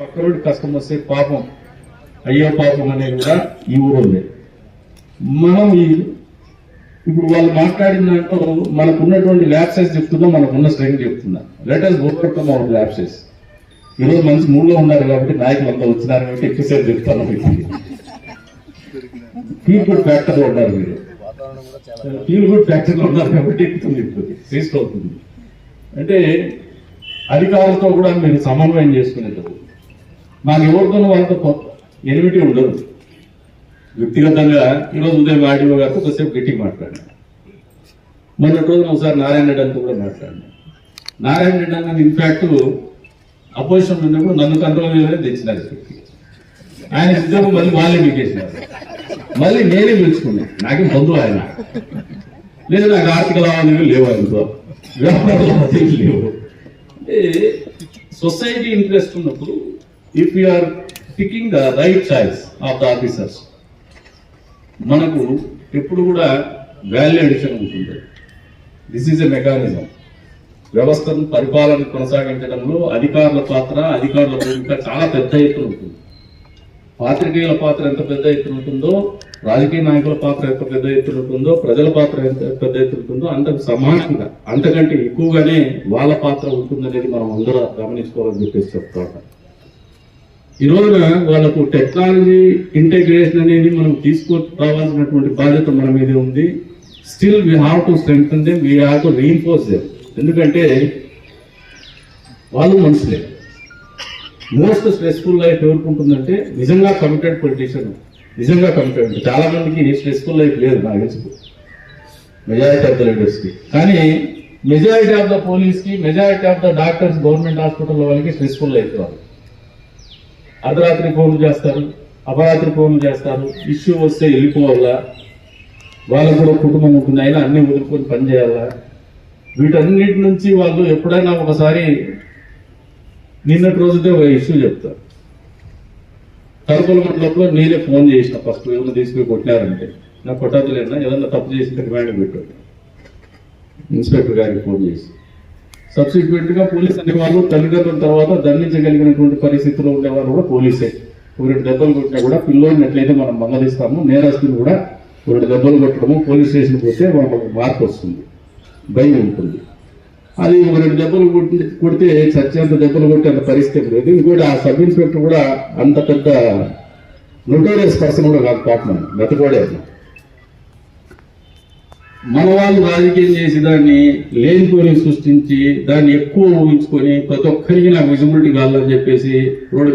పక్కరోడి కష్టం వస్తే పాపం అయ్యో పాపం అనేది కూడా ఈ ఊరు ఉంది మనం ఈ ఇప్పుడు వాళ్ళు మాట్లాడిన దాంట్లో మనకు ఉన్నటువంటి ల్యాబ్సెస్ చెప్తున్నా మనకు ఉన్న స్ట్రెంగ్ చెప్తున్నా. Let us overcome our lapses ఈరోజు మంచి మూడ్లో ఉన్నారు కాబట్టి నాయకులు అంతా వచ్చినారు కాబట్టి ఎక్కువసేపు చెప్తాను మీకు. ఫీల్ గుడ్ ఫ్యాక్టర్లో ఉన్నారు మీరు. ఫీల్ గుడ్ ఫ్యాక్టర్లో ఉన్నారు కాబట్టి ఎక్కుతుంది ఇప్పుడు తీసుకొస్తుంది అంటే అధికారులతో కూడా మీరు సమన్వయం చేసుకునేటప్పుడు మాకు ఎవరితోనూ వాళ్ళతో కొత్త ఎనిమిటీ ఉండదు. వ్యక్తిగతంగా ఈరోజు ఉదయం ఆడియో గారితో ఒకసేపు గట్టిగా మాట్లాడినా. మొన్నటి రోజున ఒకసారి నారాయణ రెడ్డి అంతా కూడా మాట్లాడినా. నారాయణ రెడ్డి అన్నది ఇన్ఫాక్ట్ అపోజిషన్ ఉన్నప్పుడు నన్ను కంట్రోల్ చేయలేదు తెచ్చినారు ఆయన ఉద్యోగం మళ్ళీ వాళ్ళే మీకేసినారు మళ్ళీ నేనే పిలుచుకున్నా. నాకేం బంధువు ఆయన. లేదు నాకు ఆర్థిక లావాదేవీలు లేవు ఆయనతో వ్యాపార లావాదేవీలు లేవు. సొసైటీ ఇంట్రెస్ట్ ఉన్నప్పుడు if are ticking the right choice of the officers మనకు ఎప్పుడు కూడా వాల్యూ అడిషన్ ఉంటుంది దిస్ ఈజ్ ఎ మెకానిజం వ్యవస్థను పరిపాలన కొనసాగించడంలో అధికారుల పాత్ర అధికారుల భూమిక చాలా పెద్ద ఎత్తున ఉంటుంది. పాత్రికేయుల పాత్ర ఎంత పెద్ద ఎత్తున ఉంటుందో రాజకీయ నాయకుల పాత్ర ఎంత పెద్ద ఎత్తున ఉంటుందో ప్రజల పాత్ర ఎంత పెద్ద ఎత్తున ఉంటుందో అంతకు సమానంగా అంతకంటే ఎక్కువగానే వాళ్ళ పాత్ర ఉంటుందనేది మనం అందరూ గమనించుకోవాలని చెప్పేసి చెప్తా ఉంటాం ఈ రోజున వాళ్ళకు టెక్నాలజీ ఇంటెగ్రేషన్ అనేది మనం తీసుకురావాల్సినటువంటి బాధ్యత మన మీదే ఉంది. Still we have to strength them we have to reinforce them ఎందుకంటే వాళ్ళు మనుషులే. మోస్ట్ స్ట్రెస్ఫుల్ లైఫ్ ఎవరుకుంటుందంటే నిజంగా కమిటెడ్ పొలిటీషియన్ నిజంగా కమిటెడ్ చాలా మందికి స్ట్రెస్ఫుల్ లైఫ్ లేదు నాకు తెలుసు. మెజారిటీ ఆఫ్ ద లీడర్స్కి కానీ మెజారిటీ ఆఫ్ ద పోలీస్కి majority of the doctors government hospital వాళ్ళకి స్ట్రెస్ఫుల్ లైఫ్ వాళ్ళు అర్ధరాత్రి ఫోన్లు చేస్తారు అపరాత్రి ఫోన్లు చేస్తారు ఇష్యూ వస్తే వెళ్ళిపోవాలా? వాళ్ళకు కూడా కుటుంబం ఉంటుంది అయినా అన్నీ వదులుకొని పని చేయాలా? వీటన్నిటి నుంచి వాళ్ళు ఎప్పుడైనా ఒకసారి నిన్నటి రోజుతో ఒక ఇష్యూ చెప్తారు. తలుపుల మండలంలో నేనే ఫోన్ చేసిన ఫస్ట్ ఏమైనా తీసుకుని కొట్టినారంటే నాకు కొట్టద్దులేనా? ఏదన్నా తప్పు చేసి రిమాండ్ పెట్టాడు ఇన్స్పెక్టర్ గారికి ఫోన్ చేసి. సబ్సిక్వెంట్గా పోలీస్ అనేవాళ్ళు తల్లిదండ్రుల తర్వాత దండించగలిగినటువంటి పరిస్థితిలో ఉండేవాళ్ళు కూడా పోలీసే. ఒకటి దెబ్బలు కొట్టినా కూడా పిల్లోడిని ఎట్లయితే మనం మందలిస్తాము నేరస్తులు కూడా ఒకటి దెబ్బలు కొట్టడము పోలీస్ స్టేషన్ పోతే వాళ్ళకు మార్పు వస్తుంది. భయం ఉంటుంది. అది ఒక రెండు దెబ్బలు కొట్టి కొడితే చచ్చేంత దెబ్బలు కొట్టేంత పరిస్థితి లేదు. ఇంకోటి ఆ సబ్ ఇన్స్పెక్టర్ కూడా అంత పెద్ద నొటోరియస్ పర్సన్ కూడా కాదు పాపం. బతకోడే మన వాళ్ళు రాజకీయం చేసి దాన్ని లేనిపోని సృష్టించి దాన్ని ఎక్కువ ఊహించుకొని ప్రతి ఒక్కరికి నాకు విజిబిలిటీ కావాలని చెప్పేసి రోడ్డు